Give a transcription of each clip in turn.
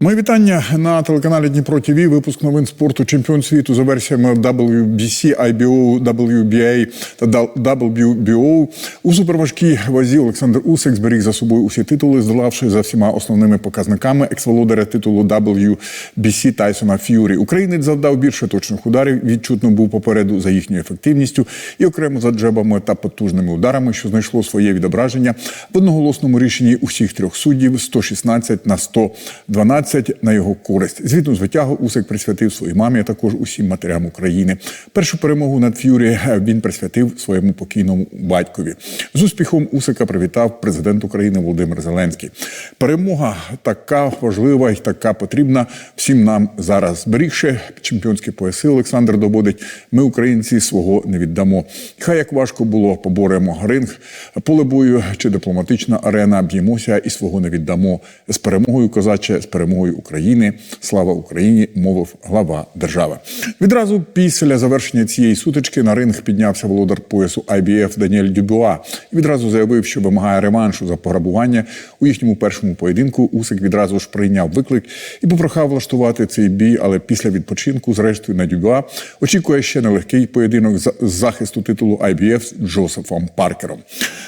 Мої вітання на телеканалі Дніпро ТВ. Випуск новин спорту чемпіон світу за версіями WBC, IBO, WBA та WBO. У суперважкій вазі Олександр Усик зберіг за собою усі титули, здолавши за всіма основними показниками екс-володаря титулу WBC Тайсона Ф'юрі. Українець завдав більше точних ударів. Відчутно був попереду за їхньою ефективністю і окремо за джебами та потужними ударами, що знайшло своє відображення в одноголосному рішенні усіх трьох суддів 116 на 112 на його користь. Звітну звитягу Усик присвятив своїй мамі, а також усім матерям України. Першу перемогу над Ф'юрі він присвятив своєму покійному батькові. З успіхом Усика привітав президент України Володимир Зеленський. Перемога така важлива і така потрібна всім нам зараз. Зберігши чемпіонські пояси, Олександр доводить, ми, українці, свого не віддамо. Хай як важко було, поборемо ринг, поле бою чи дипломатична арена, б'ємося і свого не віддамо. З перемогою козаче, з перемогою України. Слава Україні! мовив глава держави. Відразу після завершення цієї сутички на ринг піднявся володар поясу IBF Даніель Дюбуа і відразу заявив, що вимагає реваншу за пограбування у їхньому першому поєдинку. Усик відразу ж прийняв виклик і попрохав влаштувати цей бій. Але після відпочинку, зрештою, на Дюбуа очікує ще нелегкий поєдинок з захисту титулу IBF з Джозефом Паркером.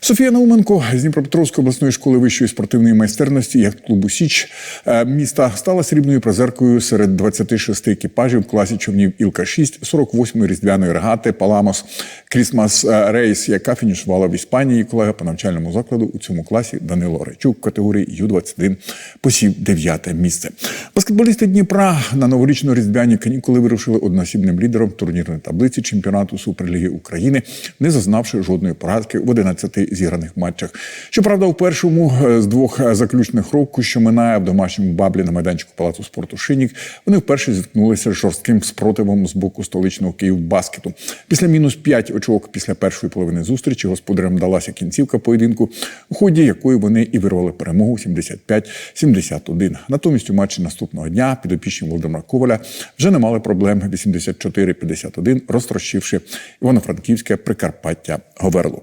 Софія Науменко з Дніпропетровської обласної школи вищої спортивної майстерності, як клубу Січ е, міста, стала срібною призеркою серед 26 екіпажів в класі човнів Ілка 6 48-ї різдвяної регати Паламос Крісмас Рейс, яка фінішувала в Іспанії. Колега по навчальному закладу у цьому класі Данило Речук категорії Ю-21 посів дев'яте місце. Баскетболісти Дніпра на новорічно-різдвяні канікули вирушили одноосібним лідером турнірної таблиці чемпіонату Суперліги України, не зазнавши жодної поразки в 11 зіграних матчах. Щоправда, у першому з двох заключних років, що минає в домашньому баблі на майданчику палацу спорту Шинік, вони вперше зіткнулися з жорстким спротивом з боку столичного Київбаскету. Після мінус 5 очок після першої половини зустрічі господарям далася кінцівка поєдинку, у ході якої вони і вирвали перемогу 75-71. Натомість у матчі наступного дня підопічні Володимира Коваля вже не мали проблем 84-51, розтрощивши Івано-Франківське Прикарпаття Говерлу.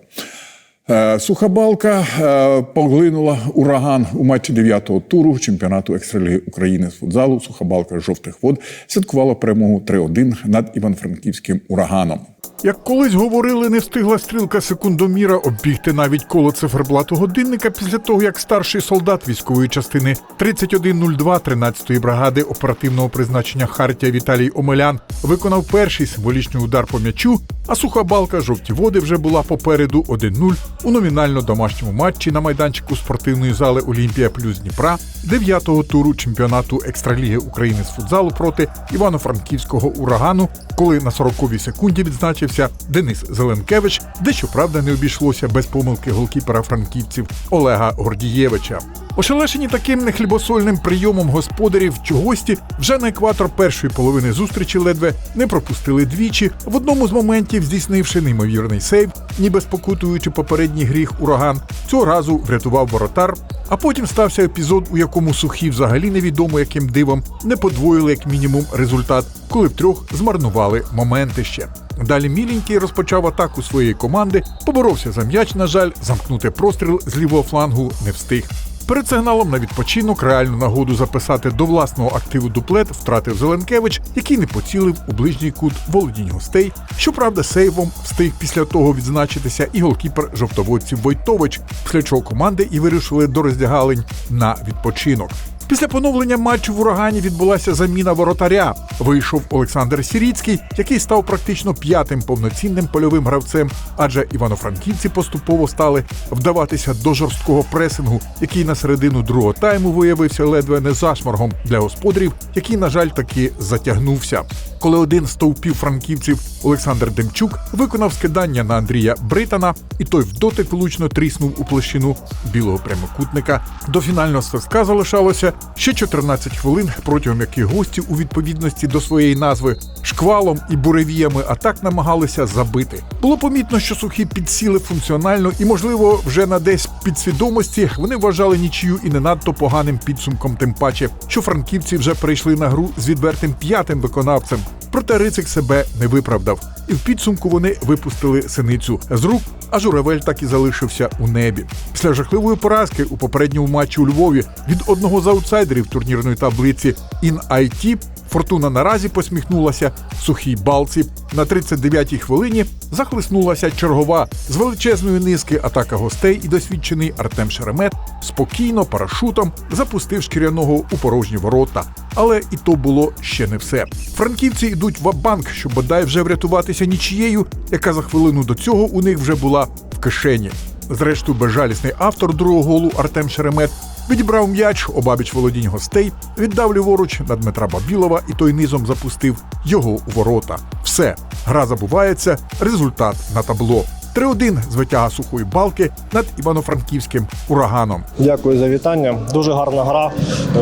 Е, Суха балка е, поглинула ураган у матчі 9-го туру чемпіонату екстраліги України з футзалу. Суха балка жовтих вод святкувала перемогу 3-1 над Івано-Франківським ураганом. Як колись говорили, не встигла стрілка секундоміра оббігти навіть коло циферблату годинника після того, як старший солдат військової частини 3102 13-ї бригади оперативного призначення Хартія Віталій Омелян виконав перший символічний удар по м'ячу, а суха балка жовті води вже була попереду 1-0 у номінально домашньому матчі на майданчику спортивної зали Олімпія плюс Дніпра 9-го туру чемпіонату екстраліги України з футзалу проти Івано-Франківського урагану, коли на 40-й секунді відзначився Денис Зеленкевич, де щоправда не обійшлося без помилки голкіпера франківців Олега Гордієвича. Ошелешені таким нехлібосольним прийомом господарів чи гості вже на екватор першої половини зустрічі ледве не пропустили двічі. В одному з моментів, здійснивши неймовірний сейв, ніби спокутуючи попередній гріх ураган, цього разу врятував воротар. А потім стався епізод, у якому сухі взагалі невідомо яким дивом не подвоїли як мінімум результат, коли втрьох змарнували моменти ще. Далі міленький розпочав атаку своєї команди, поборовся за м'яч, на жаль, замкнути простріл з лівого флангу не встиг. Перед сигналом на відпочинок реальну нагоду записати до власного активу дуплет втратив Зеленкевич, який не поцілив у ближній кут володінь гостей. Щоправда, сейвом встиг після того відзначитися і голкіпер жовтоводців Войтович, після чого команди і вирішили до роздягалень на відпочинок. Після поновлення матчу в урагані відбулася заміна воротаря. Вийшов Олександр Сіріцький, який став практично п'ятим повноцінним польовим гравцем, адже івано-франківці поступово стали вдаватися до жорсткого пресингу, який на середину другого тайму виявився ледве не зашморгом для господарів, який, на жаль, таки затягнувся. Коли один з стовпів франківців Олександр Демчук виконав скидання на Андрія Британа, і той в дотик влучно тріснув у площину білого прямокутника. До фінального свистка залишалося ще 14 хвилин, протягом яких гості у відповідності до своєї назви шквалом і буревіями атак намагалися забити. Було помітно, що сухі підсіли функціонально і, можливо, вже на десь підсвідомості вони вважали нічию і не надто поганим підсумком, тим паче, що франківці вже прийшли на гру з відвертим п'ятим виконавцем. Проте Рицик себе не виправдав, і в підсумку вони випустили синицю з рук, а журавель так і залишився у небі. Після жахливої поразки у попередньому матчі у Львові від одного з аутсайдерів турнірної таблиці InIT Фортуна наразі посміхнулася сухій балці. На 39-й хвилині захлиснулася чергова з величезної низки атака гостей і досвідчений Артем Шеремет спокійно парашутом запустив шкіряного у порожні ворота. Але і то було ще не все. Франківці йдуть в банк щоб бодай вже врятуватися нічією, яка за хвилину до цього у них вже була в кишені. Зрештою, безжалісний автор другого голу Артем Шеремет відібрав м'яч обабіч володінь гостей, віддав ліворуч на Дмитра Бабілова, і той низом запустив його у ворота. Все, гра забувається, результат на табло. 3-1 з витяга сухої балки над івано-франківським ураганом. Дякую за вітання. Дуже гарна гра.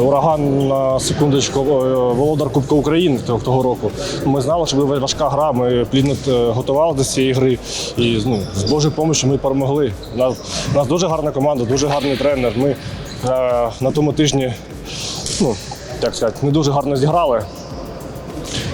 Ураган на секундочку е, володар Кубка України того року. Ми знали, що буде важка гра. Ми плідно е, готувалися до цієї гри. І ну, з Божою допомогою ми перемогли. У нас, у нас дуже гарна команда, дуже гарний тренер. Ми на тому тижні, ну як сказати, не дуже гарно зіграли.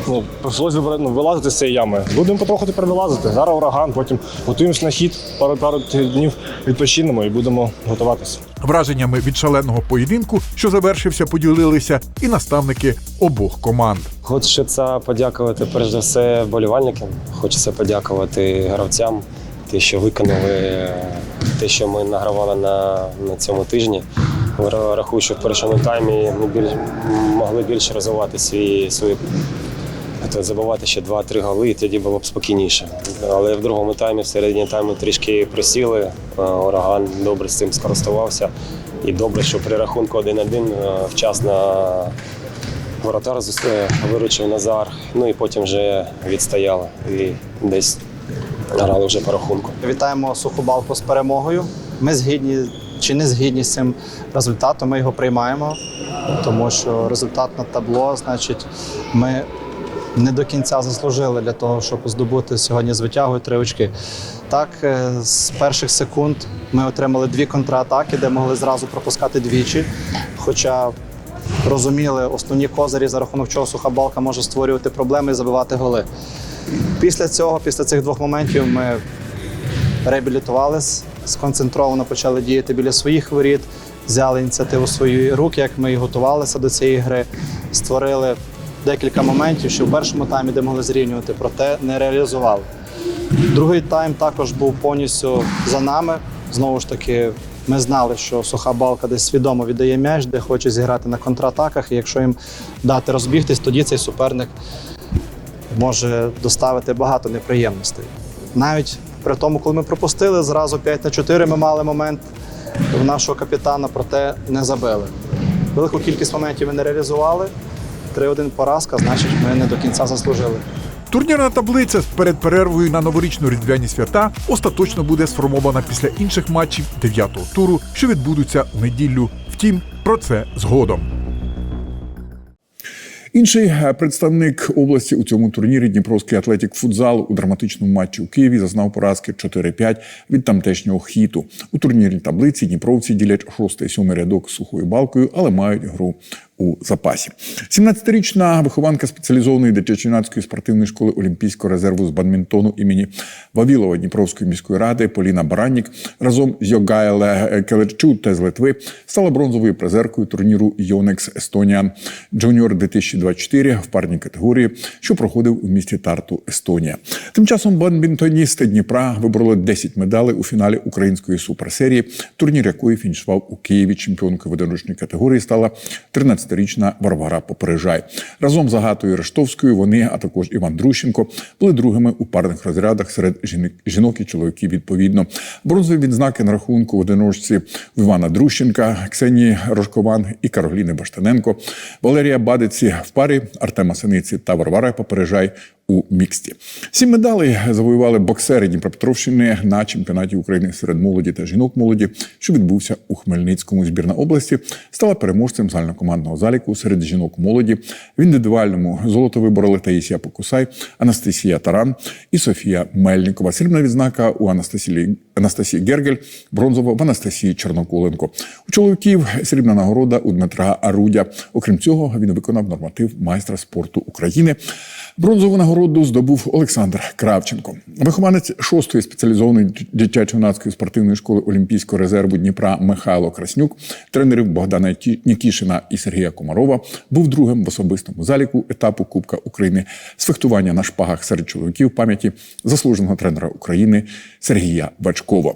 Ну, прийшлося ну, вилазити з цієї ями. Будемо потроху тепер вилазити. Зараз ураган, потім готуємося на хід, пару пару днів відпочинемо і будемо готуватися. Враженнями від шаленого поєдинку, що завершився, поділилися і наставники обох команд. Хочеться подякувати перш за все вболівальникам. Хочеться подякувати гравцям, те, що виконали те, що ми награвали на, на цьому тижні. Ра- Рахую, що в першому таймі ми більш, могли більше розвивати свої, свої забивати ще 2-3 голи, і тоді було б спокійніше. Але в другому таймі, в середині тайму трішки присіли. Ураган добре з цим скористувався. І добре, що при рахунку 1-1 е, вчасно воротар е, виручив Назар. Ну і потім вже відстояли. І десь грали вже по рахунку. Вітаємо Сухобалку з перемогою. Ми згідні чи не згідні з цим результатом. Ми його приймаємо, тому що результат на табло, значить, ми не до кінця заслужили для того, щоб здобути сьогодні з витягою три очки. Так, е, з перших секунд ми отримали дві контратаки, де могли зразу пропускати двічі. Хоча розуміли основні козирі, за рахунок чого суха балка може створювати проблеми і забивати голи. Після цього, після цих двох моментів, ми реабілітувались, сконцентровано почали діяти біля своїх воріт, взяли ініціативу в свої руки, як ми і готувалися до цієї гри, створили декілька моментів, що в першому таймі, де могли зрівнювати, проте не реалізували. Другий тайм також був повністю за нами. Знову ж таки, ми знали, що суха балка десь свідомо віддає м'яч, де хоче зіграти на контратаках. І якщо їм дати розбігтись, тоді цей суперник може доставити багато неприємностей. Навіть при тому, коли ми пропустили, зразу 5 на 4 ми мали момент в нашого капітана, проте не забили. Велику кількість моментів ми не реалізували. 3-1 поразка, значить, ми не до кінця заслужили. Турнірна таблиця перед перервою на новорічно різдвяні свята остаточно буде сформована після інших матчів дев'ятого туру, що відбудуться у неділю. Втім, про це згодом. Інший е, представник області у цьому турнірі Дніпровський атлетік футзал у драматичному матчі у Києві зазнав поразки 4-5 від тамтешнього хіту. У турнірній таблиці Дніпровці ділять 6-7 рядок сухою балкою, але мають гру у запасі. 17-річна вихованка спеціалізованої дитячо-юнацької спортивної школи Олімпійського резерву з бадмінтону імені Вавілова Дніпровської міської ради Поліна Бараннік разом з Йогайле Келерчу та з Литви стала бронзовою призеркою турніру Йонекс Естонія Джуніор 2024 в парній категорії, що проходив у місті Тарту, Естонія. Тим часом бадмінтоністи Дніпра вибороли 10 медалей у фіналі української суперсерії, турнір якої фінішував у Києві. Чемпіонкою видовищної категорії стала 13-річна Варвара Попережай. Разом з Агатою Рештовською вони, а також Іван Друщенко, були другими у парних розрядах серед жінок і чоловіків відповідно. Бронзові відзнаки на рахунку в одиночці в Івана Друщенка, Ксенії Рожкован і Кароліни Баштаненко, Валерія Бадиці в парі, Артема Синиці та Варвара Попережай у міксті. Сім медалей завоювали боксери Дніпропетровщини на чемпіонаті України серед молоді та жінок молоді, що відбувся у Хмельницькому. Збірна області стала переможцем загальнокомандного заліку серед жінок молоді. В індивідуальному золото вибороли Таїсія Покусай, Анастасія Таран і Софія Мельникова. Срібна відзнака у Анастасії Анастасії Гергель, бронзова в Анастасії Чорноколенко. У чоловіків срібна нагорода у Дмитра Арудя. Окрім цього, він виконав норматив майстра спорту України. Бронзову нагороду здобув Олександр Кравченко. Вихованець шостої спеціалізованої дитячо-юнацької спортивної школи Олімпійського резерву Дніпра Михайло Краснюк, тренерів Богдана Нікішина і Сергія Комарова, був другим в особистому заліку етапу Кубка України з фехтування на шпагах серед чоловіків пам'яті заслуженого тренера України Сергія Бачкова.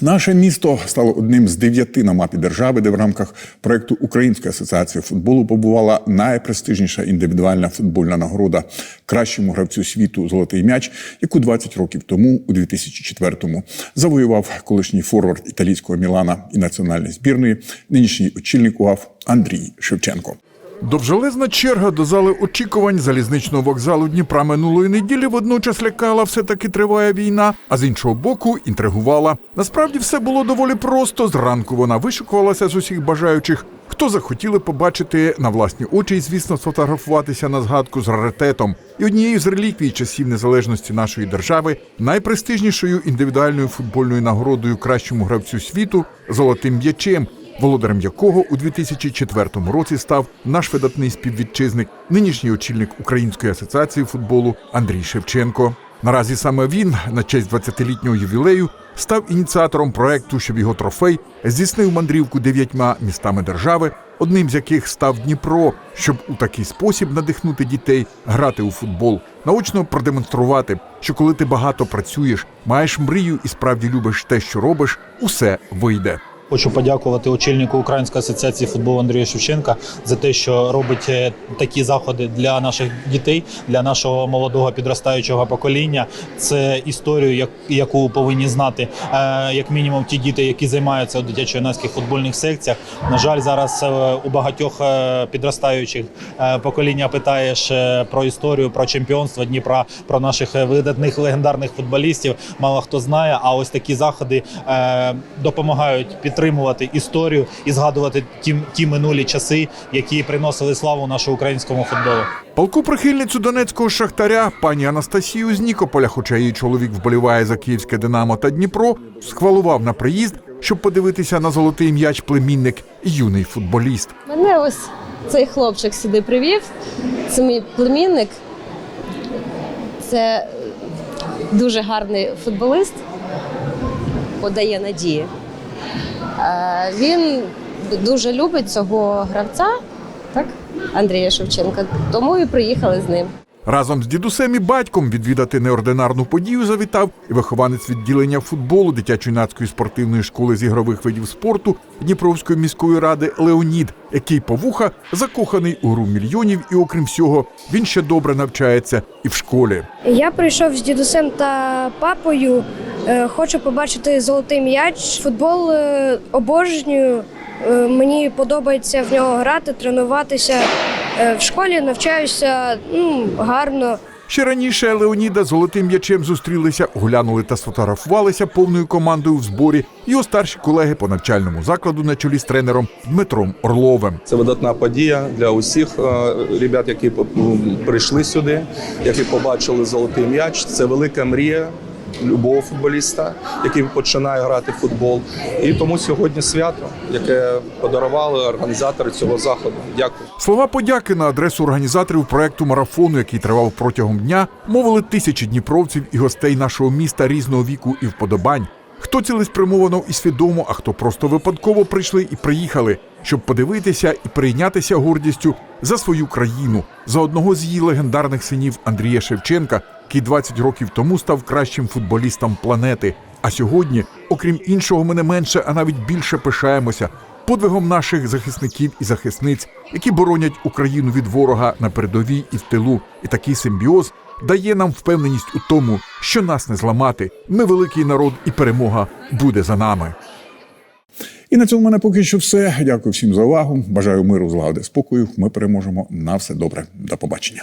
Наше місто стало одним з дев'яти на мапі держави, де в рамках проекту Української асоціації футболу побувала найпрестижніша індивідуальна футбольна нагорода кращому гравцю світу Золотий м'яч, яку 20 років тому, у 2004-му, завоював колишній форвард італійського Мілана і національної збірної, нинішній очільник УАФ Андрій Шевченко. Довжелезна черга до зали очікувань залізничного вокзалу Дніпра минулої неділі водночас лякала, все таки триває війна, а з іншого боку інтригувала. Насправді все було доволі просто. Зранку вона вишикувалася з усіх бажаючих, хто захотіли побачити на власні очі і, звісно, сфотографуватися на згадку з раритетом і однією з реліквій часів незалежності нашої держави, найпрестижнішою індивідуальною футбольною нагородою кращому гравцю світу золотим м'ячем володарем якого у 2004 році став наш видатний співвітчизник, нинішній очільник Української асоціації футболу Андрій Шевченко. Наразі саме він, на честь 20-літнього ювілею, став ініціатором проекту, щоб його трофей здійснив мандрівку дев'ятьма містами держави, одним з яких став Дніпро, щоб у такий спосіб надихнути дітей грати у футбол, наочно продемонструвати, що коли ти багато працюєш, маєш мрію і справді любиш те, що робиш, усе вийде. Хочу подякувати очільнику Української асоціації футболу Андрія Шевченка за те, що робить е, такі заходи для наших дітей, для нашого молодого підростаючого покоління. Це історію, яку повинні знати е, як мінімум ті діти, які займаються у дитячо-юнацьких футбольних секціях. На жаль, зараз е, у багатьох підростаючих покоління питаєш про історію, про чемпіонство Дніпра, про наших видатних легендарних футболістів. Мало хто знає. А ось такі заходи допомагають підтримувати історію і згадувати ті, ті минулі часи, які приносили славу нашому українському футболу. Полку прихильницю донецького шахтаря пані Анастасію з Нікополя, хоча її чоловік вболіває за київське Динамо та Дніпро, схвалував на приїзд, щоб подивитися на золотий м'яч племінник юний футболіст. Мене ось цей хлопчик сюди привів. Це мій племінник. Це дуже гарний футболист, подає надії. Е, Він дуже любить цього гравця, так? Андрія Шевченка, тому і приїхали з ним. Разом з дідусем і батьком відвідати неординарну подію завітав і вихованець відділення футболу дитячо-юнацької спортивної школи з ігрових видів спорту Дніпровської міської ради Леонід, який по вуха закоханий у гру мільйонів, і окрім всього, він ще добре навчається і в школі. Я прийшов з дідусем та папою. Е, Хочу побачити золотий м'яч. Футбол е, обожнюю. Е, Мені подобається в нього грати, тренуватися. В школі навчаюся ну, гарно. Ще раніше Леоніда з золотим м'ячем зустрілися, оглянули та сфотографувалися повною командою в зборі. Його старші колеги по навчальному закладу на чолі з тренером Дмитром Орловим. Це видатна подія для усіх ребят, які по- прийшли сюди, які побачили золотий м'яч. Це велика мрія любого футболіста, який починає грати в футбол. І тому сьогодні свято, яке подарували організатори цього заходу. Дякую. Слова подяки на адресу організаторів проекту марафону, який тривав протягом дня, мовили тисячі дніпровців і гостей нашого міста різного віку і вподобань. Хто цілеспрямовано і свідомо, а хто просто випадково прийшли і приїхали, щоб подивитися і прийнятися гордістю за свою країну, за одного з її легендарних синів Андрія Шевченка, який 20 років тому став кращим футболістом планети. А сьогодні, окрім іншого, ми не менше, а навіть більше пишаємося подвигом наших захисників і захисниць, які боронять Україну від ворога на передовій і в тилу. І такий симбіоз дає нам впевненість у тому, що нас не зламати. Ми великий народ, і перемога буде за нами. І на цьому мене поки що все. Дякую всім за увагу. Бажаю миру, злагоди, спокою. Ми переможемо на все добре. До побачення.